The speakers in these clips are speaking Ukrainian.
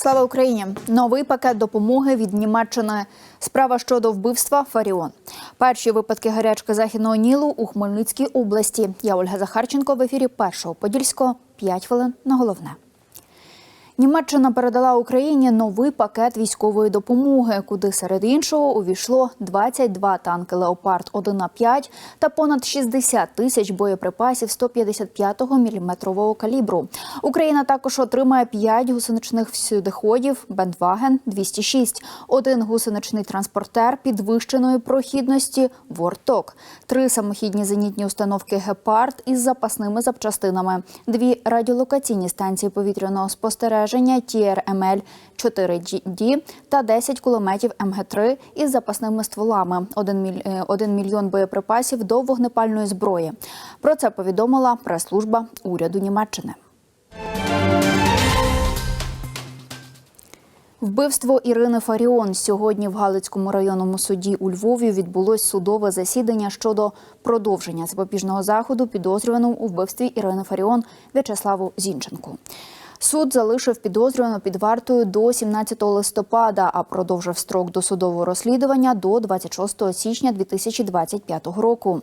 Слава Україні! Новий пакет допомоги від Німеччини. Справа щодо вбивства Фаріон. Перші випадки гарячки західного Нілу у Хмельницькій області. Я Ольга Захарченко в ефірі першого подільського. П'ять хвилин на головне. Німеччина передала Україні новий пакет військової допомоги, куди серед іншого увійшло 22 танки Леопард 1 на 5 та понад 60 тисяч боєприпасів 155-го міліметрового калібру. Україна також отримає 5 гусеничних всюдиходів Бендваген 206, один гусеничний транспортер підвищеної прохідності Ворток, три самохідні зенітні установки Гепард із запасними запчастинами, дві радіолокаційні станції повітряного спостереження. TRML 4D та 10 кулеметів МГ-3 із запасними стволами, 1, міль... 1 мільйон боєприпасів до вогнепальної зброї. Про це повідомила прес-служба уряду Німеччини. Вбивство Ірини Фаріон сьогодні в Галицькому районному суді у Львові відбулось судове засідання щодо продовження запобіжного заходу підозрюваному у вбивстві Ірини Фаріон В'ячеславу Зінченку. Суд залишив підозрювану під вартою до 17 листопада, а продовжив строк досудового розслідування до 26 січня 2025 року.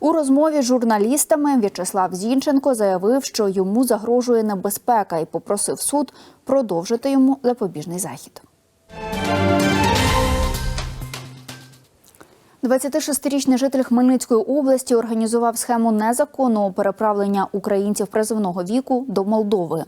У розмові з журналістами В'ячеслав Зінченко заявив, що йому загрожує небезпека і попросив суд продовжити йому запобіжний захід. 26-річний житель Хмельницької області організував схему незаконного переправлення українців призовного віку до Молдови.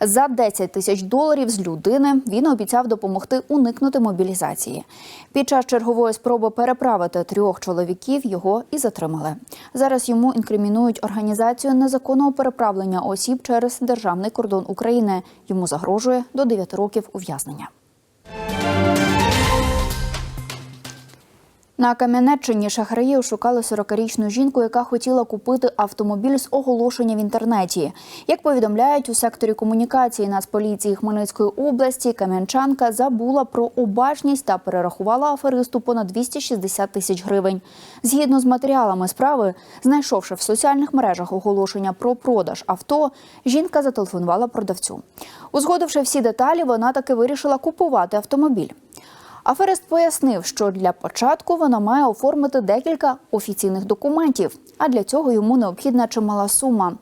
За 10 тисяч доларів з людини він обіцяв допомогти уникнути мобілізації. Під час чергової спроби переправити трьох чоловіків його і затримали. Зараз йому інкримінують організацію незаконного переправлення осіб через державний кордон України. Йому загрожує до 9 років ув'язнення. На Кам'янеччині шахраї ошукали 40-річну жінку, яка хотіла купити автомобіль з оголошення в інтернеті. Як повідомляють у секторі комунікації Нацполіції Хмельницької області, кам'янчанка забула про обачність та перерахувала аферисту понад 260 тисяч гривень. Згідно з матеріалами справи, знайшовши в соціальних мережах оголошення про продаж авто, жінка зателефонувала продавцю. Узгодивши всі деталі, вона таки вирішила купувати автомобіль. Аферист пояснив, що для початку вона має оформити декілька офіційних документів, а для цього йому необхідна чимала сума.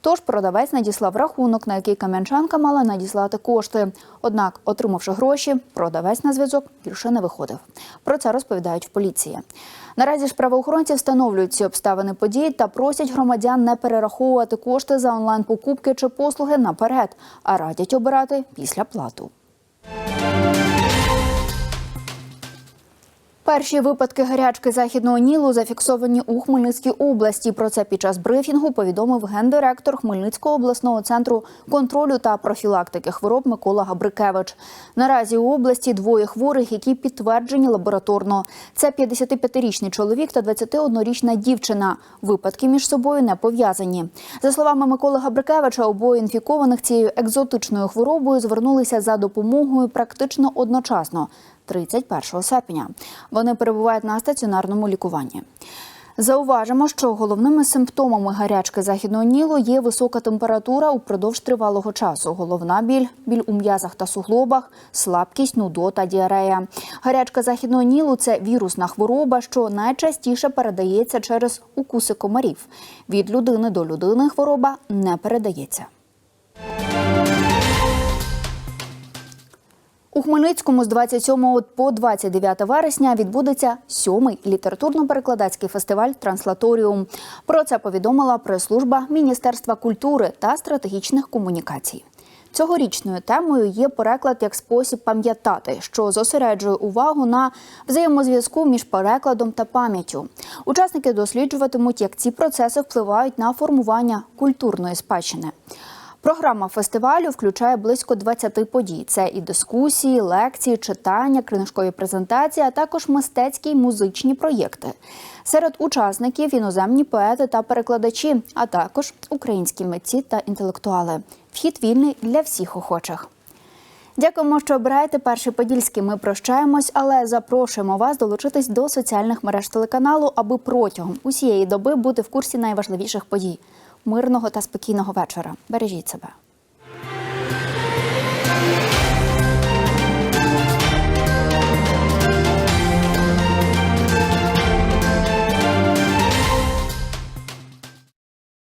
Тож продавець надіслав рахунок, на який кам'янчанка мала надіслати кошти. Однак, отримавши гроші, продавець на зв'язок більше не виходив. Про це розповідають в поліції. Наразі ж правоохоронці встановлюють ці обставини подій та просять громадян не перераховувати кошти за онлайн-покупки чи послуги наперед, а радять обирати після плату. Перші випадки гарячки західного Нілу зафіксовані у Хмельницькій області. Про це під час брифінгу повідомив гендиректор Хмельницького обласного центру контролю та профілактики хвороб Микола Габрикевич. Наразі у області двоє хворих, які підтверджені лабораторно. Це 55-річний чоловік та 21-річна дівчина. Випадки між собою не пов'язані. За словами Миколи Габрикевича, обоє інфікованих цією екзотичною хворобою звернулися за допомогою практично одночасно. 31 серпня. Вони перебувають на стаціонарному лікуванні. Зауважимо, що головними симптомами гарячки західного нілу є висока температура упродовж тривалого часу, головна біль, біль у м'язах та суглобах, слабкість, нудота, діарея. Гарячка західного нілу це вірусна хвороба, що найчастіше передається через укуси комарів. Від людини до людини хвороба не передається. У Хмельницькому з 27 по 29 вересня відбудеться сьомий літературно-перекладацький фестиваль Транслаторіум. Про це повідомила прес-служба Міністерства культури та стратегічних комунікацій. Цьогорічною темою є переклад як спосіб пам'ятати, що зосереджує увагу на взаємозв'язку між перекладом та пам'яттю. Учасники досліджуватимуть, як ці процеси впливають на формування культурної спадщини. Програма фестивалю включає близько 20 подій. Це і дискусії, лекції, читання, книжкові презентації, а також мистецькі й музичні проєкти. Серед учасників іноземні поети та перекладачі, а також українські митці та інтелектуали. Вхід вільний для всіх охочих. Дякуємо, що обираєте перший подільський. Ми прощаємось, але запрошуємо вас долучитись до соціальних мереж телеканалу, аби протягом усієї доби бути в курсі найважливіших подій. Мирного та спокійного вечора. Бережіть себе.